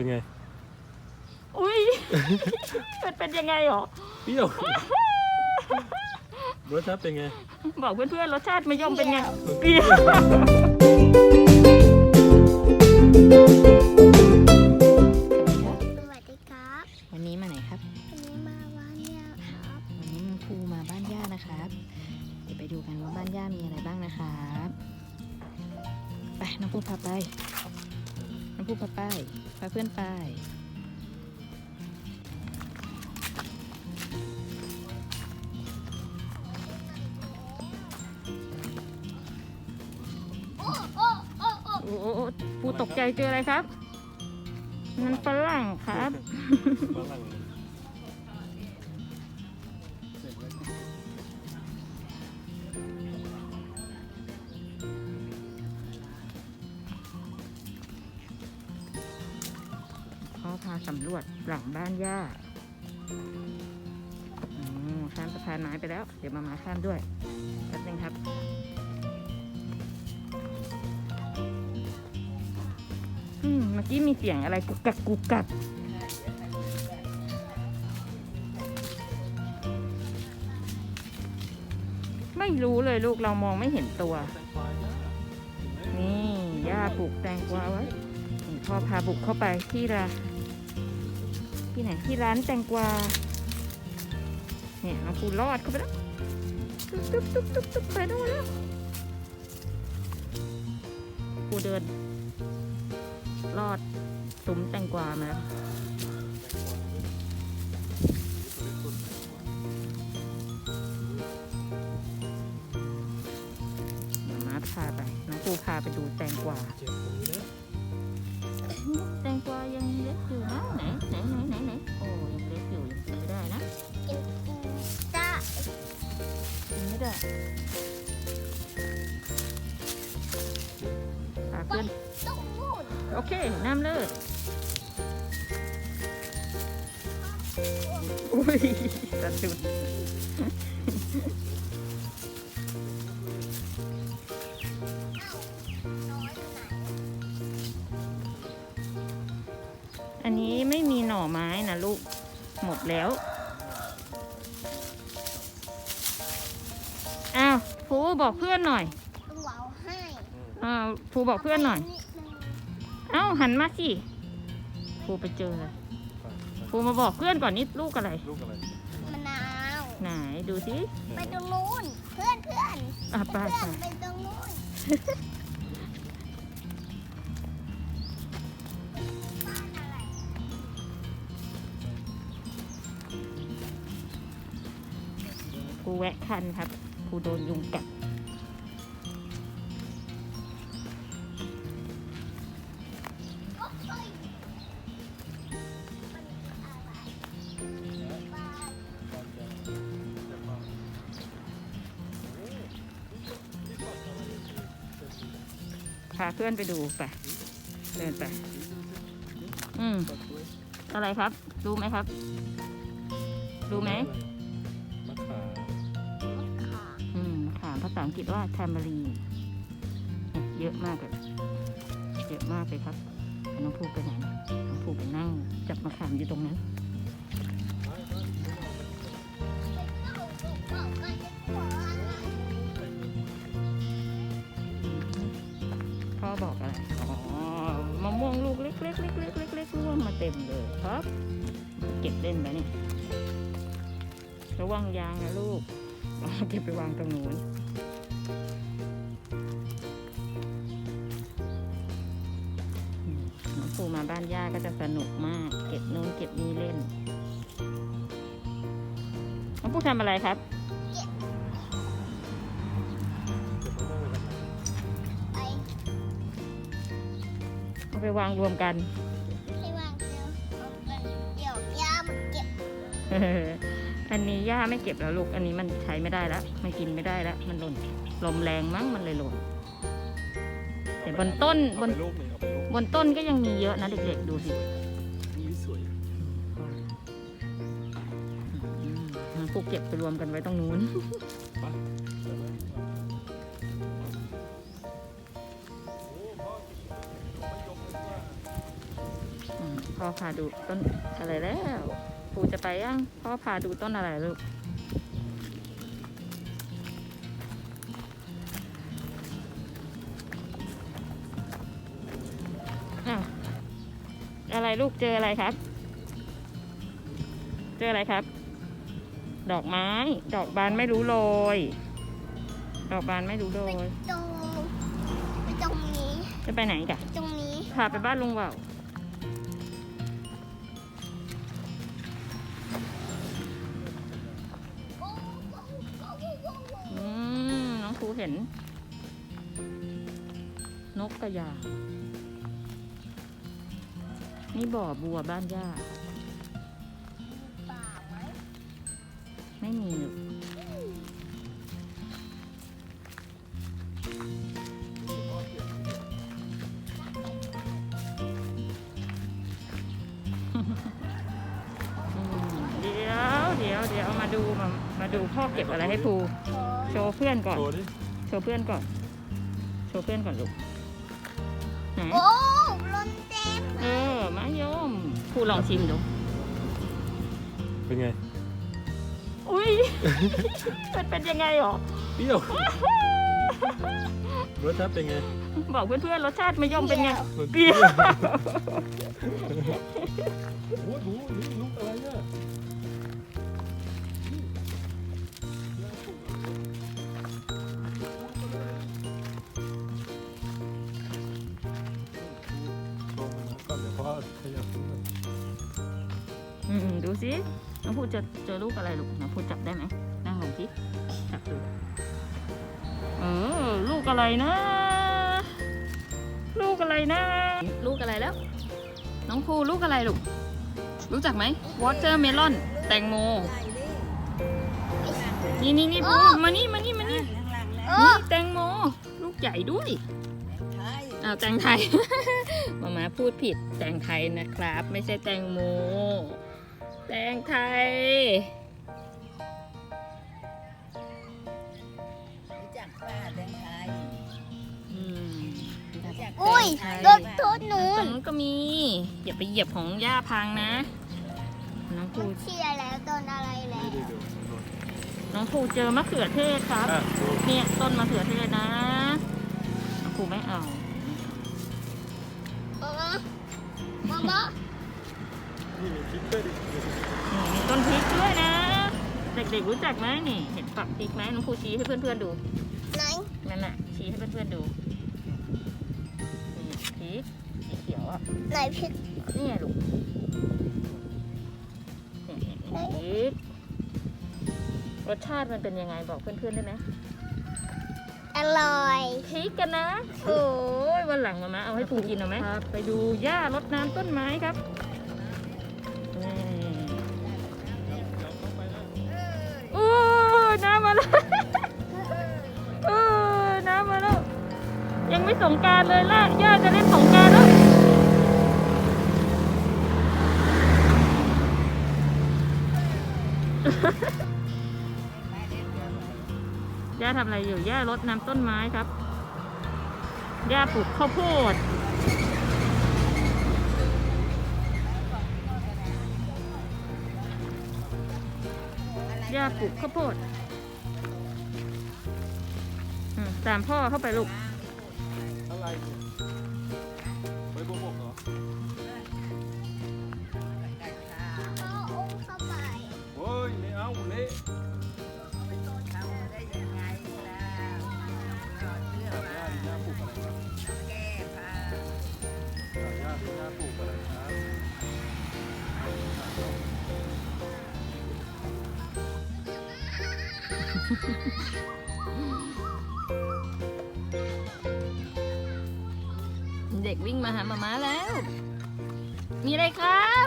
เป็นไง อุ้ยมันเป็นยังไงหรอ เปรี้ยว รสชาติเป็นไง บอกเพื่อนๆรสชาติมะยมเป็นไง เปรี้ยวสวัสดีครับวันนี้มาไหนครับ วันนี้มาบ้านย่าครับวันนี้น้องภูมาบ้านย่านะครับ เดี๋ยวไปดูกันว่าบ้านย่ามีอะไรบ้างนะครับ ไปน้องภูพาไปน้องภูพาไป พาเพื่อนไป โอ้โอ้โอ้โอ้โอ้โอ้ภูตกใจเจออะไรครับ มันฝรั่งครับ ฝรั่งาพาสำรวจหลังบ้านย่าอืมข้ามสะพานไม้ไปแล้ว เดี๋ยวมามาข้ามด้วยแป๊บนึงครับอืมเมื่อกี้มีเสียงอะไรกุกกักกุกกักไม่รู้เลยลูกเรามองไม่เห็นตัว นี่ย่าปลูกแตงกวาไว้นี่พ่อพาบุกเข้าไปที่ร้า ที่ไหนที่ร้านแตงกวาเนี่ยน้องปูรอดเข้าไปแล้วตุ๊บตุ๊บตุ๊บตุ๊บตุ๊บไปนู่นแล้วปูเดิน รอดซุ้มแตงกวามาแล้วมาพาไป น้องปูพาไปดูแตงกวา ด้พาเพื่อนต้องนู่นโอเคน้ำเลย อุ้ยสะดุดอันนี้ไม่มีหน่อไม้นะลูก หมดแล้ว บอกเพื่อนหน่อยต้องเว้าให้อ้าวฟูบอกเพื่อนหน่อย เอ้าหันมาสิฟูไปเจอเลยฟูมาบอกเพื่อนก่อนนี่ลูกอะไร ลูกอะไรมะนาวไหนดูสิไปตรงนู้นเพื่อนเพื่อนอะไปเพื่อไปนไปตรงนู้นบ้านอะไรฟูแวะคันครับฟูโดนยุงกัด พาเพื่อนไปดูไป เดินไป อืม อะไรครับ รู้ไหมครับ รู้ไหมมะขามอืมมะขามภาษาอังกฤษว่า t a m a r i n เยเยอะมากเลยเยอะมากเลยครับ น้องภูไปไหนนะน้องภูไปนั่ง จับมะขามอยู่ตรงนั้น อบอกอะไร อ๋อ มะม่วงลูกเล็กๆเล็กๆเล็กๆล็กๆร่วงมาเต็มเลยครับ เก็บเล่นไปนี่ ระวังยางนะลูก เก็บไปวางตรงนู้นน้องปูมาบ้านย่าก็จะสนุกมาก เก็บนู้นเก็บนี่เล่นน้องปูทำอะไรครับ วงเลยนะไปเอาไปวางรวมกันให้วางเดี๋ยวเอาไปเดี๋ยวย่ามาเก็บอันนี้ย่าไม่เก็บแล้วลูก อันนี้มันใช้ไม่ได้แล้วมันกินไม่ได้แล้ว มันหล่น ลมแรงมั้งมันเลยหล่น แต่บนต้นบเอานไปลูกหนึ่งเอาไปลูกบนต้นก็ยังมีเยอะนะเด็กๆดูสินี่สวย อืมปลูกเก็บไปรวมกันไว้ตรงนู้นป พ่อพาดูต้นอะไรแล้วปูจะไปยังพ่อพาดูต้นอะไรลูกอ้าวอะไรลูกเจออะไรครับ เจออะไรครับ ดอกไม้ ดอกบานไม่รู้โรยดอกบานไม่รู้โรไปยตรงไปตรงนี้ จะไปไหนกะตรงนี้พาไปบ้านลุงเบา เห็น นกกระยา นี่บ่อบัวบ้านย่าไม่มีหรอกเดี๋ยวเดี๋ยวเดี๋ยวมาดูมามาดูพ่อเก็บอะไรให้ภูโชว์เพื่อนก่อน โชว์ดิโชว์เพื่อนก่อน โชว์เพื่อนก่อนลูกไหนโอ้ล้นเต็มเออมะยมภูลองชิมดู เป็นไง อุ้ย มันเป็นยังไงหรอ เปรี้ยว รสชาติเป็นไง บอกเพื่อนๆรสชาติมะยมเป็นไงมันเปรี้ยวโอ้โหนี่ลูกอะไรเนี่ย ดูสิน้องพูดจะเจอลูกอะไรลูกน้องพูดจับได้ไหมนั่งลงสิจับดูเออลูกอะไรนะ ลูกอะไรนะ ลูกอะไรแล้ว น้องภูลูกอะไรลูก รู้จักไหมวอเตอร์เมลอนแตงโม นี่นี่นี่ภูมานี่มานี่มานี่เอนี่อแตงโม ลูกใหญ่ด้วยอ้าวแตงไทย มามาพูดผิดแตงไทยนะครับ ไม่ใช่แตงโม แตงไทย รู้จักป้าแตงไทยอืมรู้จักอุ้ยแตงไทยรถโทษหนูตรงนู้นก็มี อย่าไปเหยียบของย่าพังนะ น้องภูเชียร์แล้วต้นอะไรแล้วนี่ดูดูน้องภูเจอมะเขือเทศครับ อะดูเนี่ยต้นมะเขือเทศนะ น้องภูไม่เอา มามามามานี่มีพริกด้วยดินี่มี ต้นพริกด้วยนะ เด็กๆรู้จักไหมนี่ เห็นฝักพริกไหมน้องภูชี้ให้เพื่อนๆดูไหนนั่นน่ะชี้ให้เพื่อนๆดูนี่พริกสีเขียวอะไหนพริกนี่ไงลูกนี่นี่นี่พริกรสชาติมันเป็นยังไงบอกเพื่อนๆได้ไหมอร่อยพริกกันนะ โอ้ยวันหลังมามาเอาให้ปูกินเอาไหมครับไปดูหญ้ารดน้ำต้นไม้ครับำมาแล้วเออน้ำมาแล้ว ยังไม่สงการเลยล่ะย่าจะเล่นสงการแล้วย่าทำอะไรอยู่ ย่ารดน้ำต้นไม้ครับ ย่าปลูกข้าวโพดย่าปลูกข้าวโพด ตามพ่อเข้าไปลูก อะไรเนี่ยใบวบกเหรอเอาอุ้มเข้าไปโอ้ยไม่เอาเละตัดหญ้าหญ้าปลูกอะไรครับตัดหญ้าหญ้าปลูกอะไรครับเด็กวิ่งมาหามาม่าแล้ว มีอะไรครับ